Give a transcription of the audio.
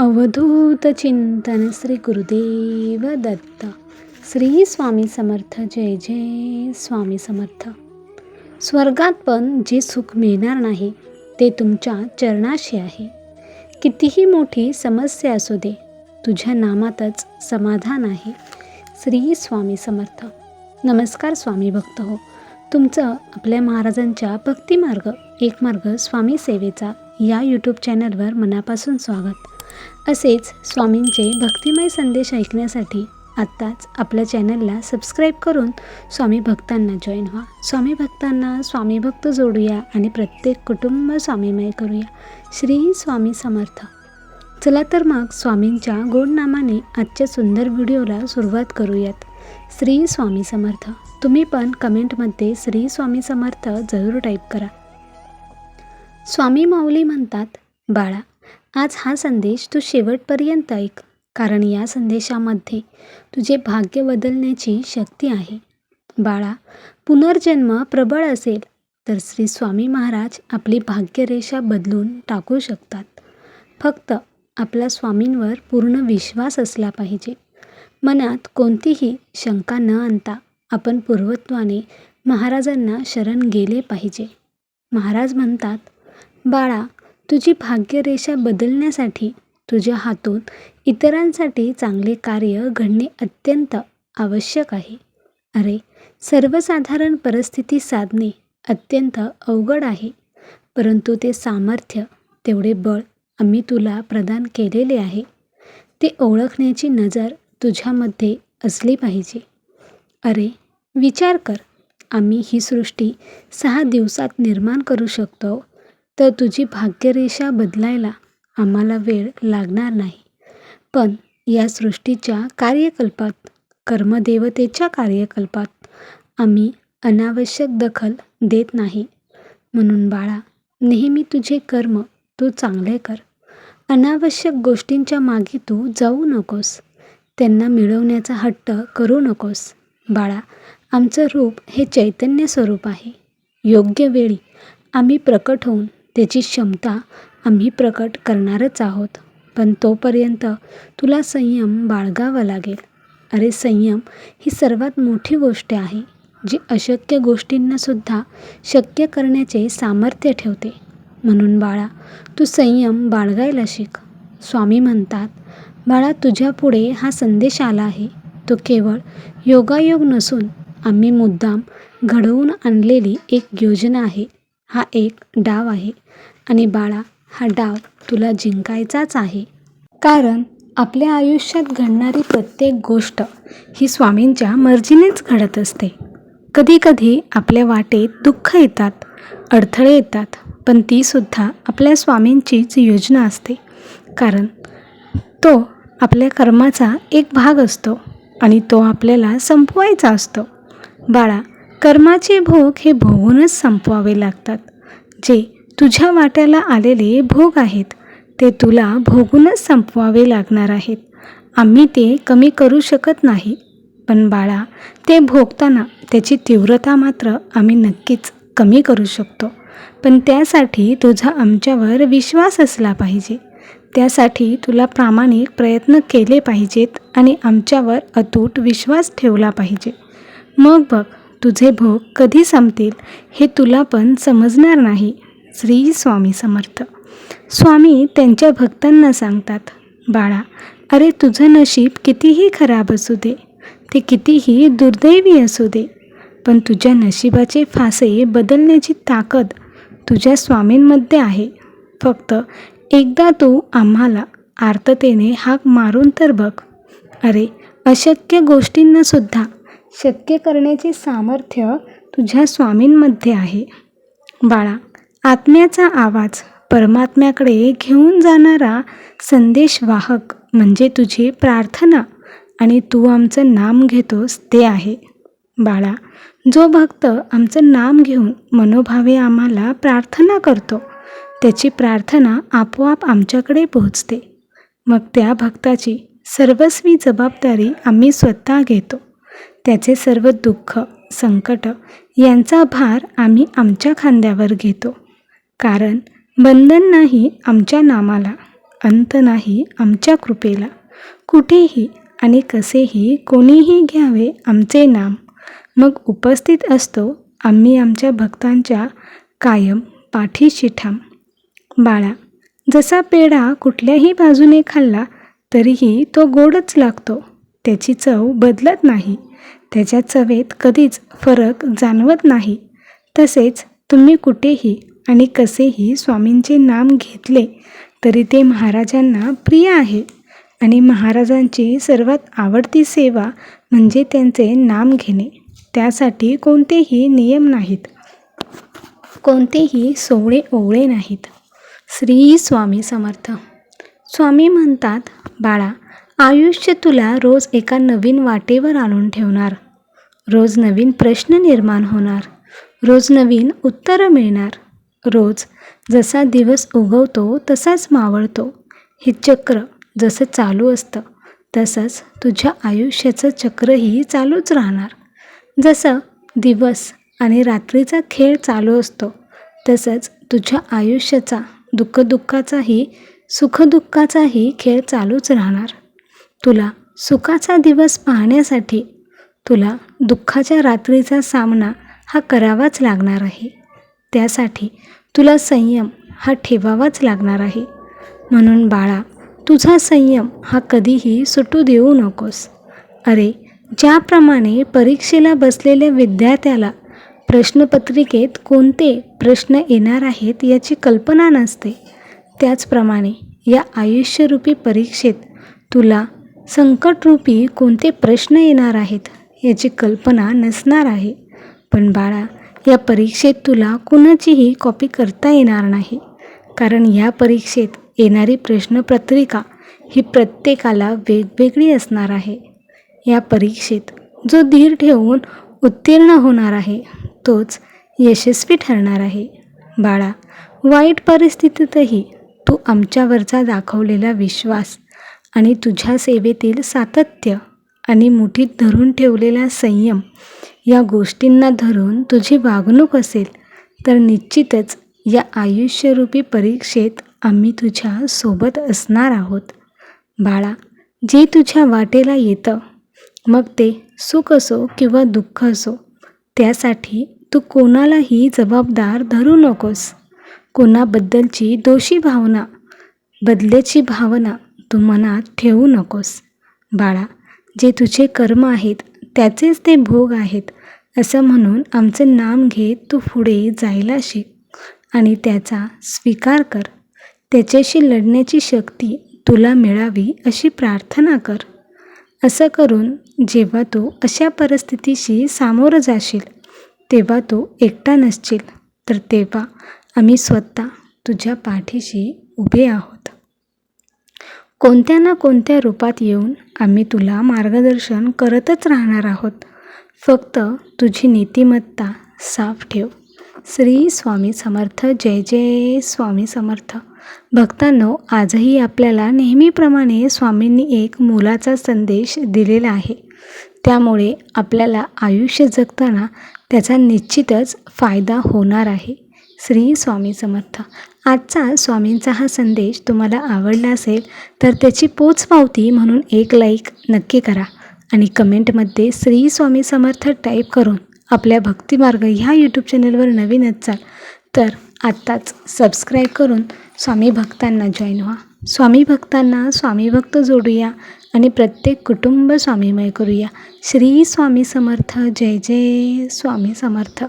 अवधूत चिंतन श्री गुरुदेव दत्त. श्री स्वामी समर्थ जय जय स्वामी समर्थ. स्वर्गात पण जे सुख मिळणार नाही ते तुमच्या चरणाशी आहे. कितीही मोठी समस्या असू दे तुझ्या नामातच समाधान आहे. श्री स्वामी समर्थ. नमस्कार स्वामी भक्त हो. तुमचं आपल्या महाराजांच्या भक्तिमार्ग एक मार्ग स्वामी सेवेचा या यूट्यूब चॅनलवर मनापासून स्वागत. असेच स्वामींचे भक्तिमय संदेश ऐकण्यासाठी आत्ताच आपल्या चॅनलला सबस्क्राईब करून स्वामी भक्तांना जॉईन व्हा. स्वामी भक्तांना स्वामी भक्त जोडूया आणि प्रत्येक कुटुंब स्वामीमय करूया. श्री स्वामी समर्थ. चला तर मग स्वामींच्या गोड नामाने आजच्या सुंदर व्हिडिओला सुरुवात करूयात. श्री स्वामी समर्थ. तुम्ही पण कमेंटमध्ये श्री स्वामी समर्थ जरूर टाईप करा. स्वामी माऊली म्हणतात बाळा आज हा संदेश तू शेवटपर्यंत ऐक कारण या संदेशामध्ये तुझे भाग्य बदलण्याची शक्ती आहे. बाळा पुनर्जन्म प्रबळ असेल तर श्री स्वामी महाराज आपली भाग्यरेषा बदलून टाकू शकतात. फक्त आपला स्वामींवर पूर्ण विश्वास असला पाहिजे. मनात कोणतीही शंका न आणता आपण पूर्वत्वाने महाराजांना शरण गेले पाहिजे. महाराज म्हणतात बाळा तुझी भाग्यरेषा बदलण्यासाठी तुझ्या हातून इतरांसाठी चांगले कार्य घडणे अत्यंत आवश्यक आहे. अरे सर्वसाधारण परिस्थिती साधणे अत्यंत अवघड आहे. परंतु ते सामर्थ्य तेवढे बळ आम्ही तुला प्रदान केलेले आहे. ते ओळखण्याची नजर तुझ्यामध्ये असली पाहिजे. अरे विचार कर. आम्ही ही सृष्टी सहा दिवसात निर्माण करू शकतो तर तुझी भाग्यरेषा बदलायला आम्हाला वेळ लागणार नाही. पण या सृष्टीच्या कार्यकल्पात कर्मदेवतेच्या कार्यकल्पात आम्ही अनावश्यक दखल देत नाही. म्हणून बाळा नेहमी तुझे कर्म तू चांगले कर. अनावश्यक गोष्टींच्या मागे तू जाऊ नकोस. त्यांना मिळवण्याचा हट्ट करू नकोस. बाळा आमचं रूप हे चैतन्य स्वरूप आहे. योग्य वेळी आम्ही प्रकट होऊन त्याची क्षमता आम्ही प्रकट करणारच आहोत. पण तोपर्यंत तुला संयम बाळगावा लागेल. अरे संयम ही सर्वात मोठी गोष्ट आहे जी अशक्य गोष्टींनासुद्धा शक्य करण्याचे सामर्थ्य ठेवते. म्हणून बाळा तू संयम बाळगायला शिक. स्वामी म्हणतात बाळा तुझ्यापुढे हा संदेश आला आहे. तो केवळ योगायोग नसून आम्ही मुद्दाम घडवून आणलेली एक योजना आहे. हा एक डाव आहे. आणि बाळा हा डाव तुला जिंकायचाच आहे. कारण आपल्या आयुष्यात घडणारी प्रत्येक गोष्ट ही स्वामींच्या मर्जीनेच घडत असते. कधीकधी आपल्या वाटेत दुःख येतात अडथळे येतात पण तीसुद्धा आपल्या स्वामींचीच योजना असते. कारण तो आपल्या कर्माचा एक भाग असतो आणि तो आपल्याला संपवायचा असतो. बाळा कर्माचे भोग हे भोगूनच संपवावे लागतात. जे तुझ्या वाट्याला आलेले भोग आहेत ते तुला भोगूनच संपवावे लागणार आहेत. आम्ही ते कमी करू शकत नाही. पण बाळा ते भोगताना त्याची तीव्रता मात्र आम्ही नक्कीच कमी करू शकतो. पण त्यासाठी तुझा आमच्यावर विश्वास असला पाहिजे. त्यासाठी तुला प्रामाणिक प्रयत्न केले पाहिजेत आणि आमच्यावर अतूट विश्वास ठेवला पाहिजे. मग बघ तुझे भोग कधी संपतील हे तुला पण समजणार नाही. श्री स्वामी समर्थ. स्वामी त्यांच्या भक्तांना सांगतात बाळा अरे तुझं नशीब कितीही खराब असू दे ते कितीही दुर्दैवी असू दे पण तुझ्या नशिबाचे फासे बदलण्याची ताकद तुझ्या स्वामींमध्ये आहे. फक्त एकदा तू आम्हाला आर्ततेने हाक मारून तर बघ. अरे अशक्य गोष्टींनासुद्धा शक्य करण्याचे सामर्थ्य तुझ्या स्वामींमध्ये आहे. बाळा आत्म्याचा आवाज परमात्म्याकडे घेऊन जाणारा संदेशवाहक म्हणजे तुझी प्रार्थना आणि तू आमचं नाम घेतोस ते आहे. बाळा जो भक्त आमचं नाम घेऊन मनोभावे आम्हाला प्रार्थना करतो त्याची प्रार्थना आपोआप आमच्याकडे पोहोचते. मग त्या भक्ताची सर्वस्वी जबाबदारी आम्ही स्वतः घेतो. त्याचे सर्व दुःख संकट यांचा भार आम्ही आमच्या खांद्यावर घेतो. कारण बंधन नाही आमच्या नामाला अंत नाही आमच्या कृपेला. कुठेही आणि कसेही कोणीही घ्यावे आमचे नाम. मग उपस्थित असतो आम्ही आमच्या भक्तांच्या कायम पाठीशी ठाम बाळा जसा पेढा कुठल्याही बाजूने खाल्ला तरीही तो गोडच लागतो. त्याची चव बदलत नाही. त्याच्या चवेत कधीच फरक जाणवत नाही. तसेच तुम्ही कुठेही आणि कसेही स्वामींचे नाम घेतले तरी ते महाराजांना प्रिय आहे. आणि महाराजांची सर्वात आवडती सेवा म्हणजे त्यांचे नाम घेणे. त्यासाठी कोणतेही नियम नाहीत. कोणतेही सोवळे ओवळे नाहीत. श्री स्वामी समर्थ. स्वामी म्हणतात बाळा आयुष्य तुला रोज एका नवीन वाटेवर आणून ठेवणार. रोज नवीन प्रश्न निर्माण होणार. रोज नवीन उत्तरं मिळणार. रोज जसा दिवस उगवतो तसाच मावळतो. हे चक्र जसं चालू असतं तसंच तुझ्या आयुष्याचं चक्रही चालूच राहणार. जसं दिवस आणि रात्रीचा खेळ चालू असतो तसंच तुझ्या आयुष्याचा दुःखदुःखाचाही सुखदुःखाचाही खेळ चालूच राहणार. तुला सुखाचा दिवस पाहण्यासाठी तुला दुःखाच्या रात्रीचा सामना हा करावाच लागणार आहे. त्यासाठी तुला संयम हा ठेवावाच लागणार आहे. म्हणून बाळा तुझा संयम हा कधीही सुटू देऊ नकोस. अरे ज्याप्रमाणे परीक्षेला बसलेल्या विद्यार्थ्याला प्रश्नपत्रिकेत कोणते प्रश्न येणार आहेत याची कल्पना नसते त्याचप्रमाणे या आयुष्यरूपी परीक्षेत तुला संकटरूपी कोणते प्रश्न येणार आहेत याची कल्पना नसणार आहे. पण बाळा या परीक्षेत तुला कुणाचीही कॉपी करता येणार नाही. कारण या परीक्षेत येणारी प्रश्नपत्रिका ही प्रत्येकाला वेगवेगळी असणार आहे. या परीक्षेत जो धीर ठेवून उत्तीर्ण होणार आहे तोच यशस्वी ठरणार आहे. बाळा वाईट परिस्थितीतही तू आमच्यावरचा दाखवलेला विश्वास आणि तुझ्या सेवेतील सातत्य आणि मुठीत धरून ठेवलेला संयम या गोष्टींना धरून तुझी वागणूक असेल तर निश्चितच या आयुष्यरूपी परीक्षेत आम्ही तुझ्या सोबत असणार आहोत. बाळा जे तुझ्या वाटेला येतं मग ते सुख असो किंवा दुःख असो त्यासाठी तू कोणालाही जबाबदार धरू नकोस. कोणाबद्दलची दोषी भावना बदल्याची भावना तू मनात ठेवू नकोस. बाळा जे तुझे कर्म आहेत त्याचेच ते भोग आहेत. असं म्हणून आमचं नाम घेत तू पुढे जायला शिक आणि त्याचा स्वीकार कर. त्याच्याशी लढण्याची शक्ती तुला मिळावी अशी प्रार्थना कर. असं करून जेव्हा तू अशा परिस्थितीशी सामोरं जाशील तेव्हा तू एकटा नसशील तर तेव्हा आम्ही स्वतः तुझ्या पाठीशी उभे आहोत. कोणत्या ना कोणत्या रूपात येऊन आम्ही तुला मार्गदर्शन करतच राहणार आहोत. फक्त तुझी नीतिमत्ता साफ ठेव. श्री स्वामी समर्थ जय जय स्वामी समर्थ. भक्तांनो आजही आपल्याला नेहमीप्रमाणे स्वामींनी एक मोलाचा संदेश दिलेला आहे. त्यामुळे आपल्याला आयुष्य जगताना त्याचा निश्चितच फायदा होणार आहे. श्री स्वामी समर्थ. आजचा स्वामींचा हा संदेश तुम्हाला आवडला असेल तर त्याची पोचपावती म्हणून एक लाईक नक्की करा आणि कमेंटमध्ये श्री स्वामी समर्थ टाईप करून आपल्या भक्तिमार्ग ह्या यूट्यूब चॅनलवर नवीन असाल तर आत्ताच सबस्क्राईब करून स्वामी भक्तांना जॉईन व्हा. स्वामी भक्तांना स्वामी भक्त जोडूया आणि प्रत्येक कुटुंब स्वामीमय करूया. श्री स्वामी समर्थ जय जय स्वामी समर्थ.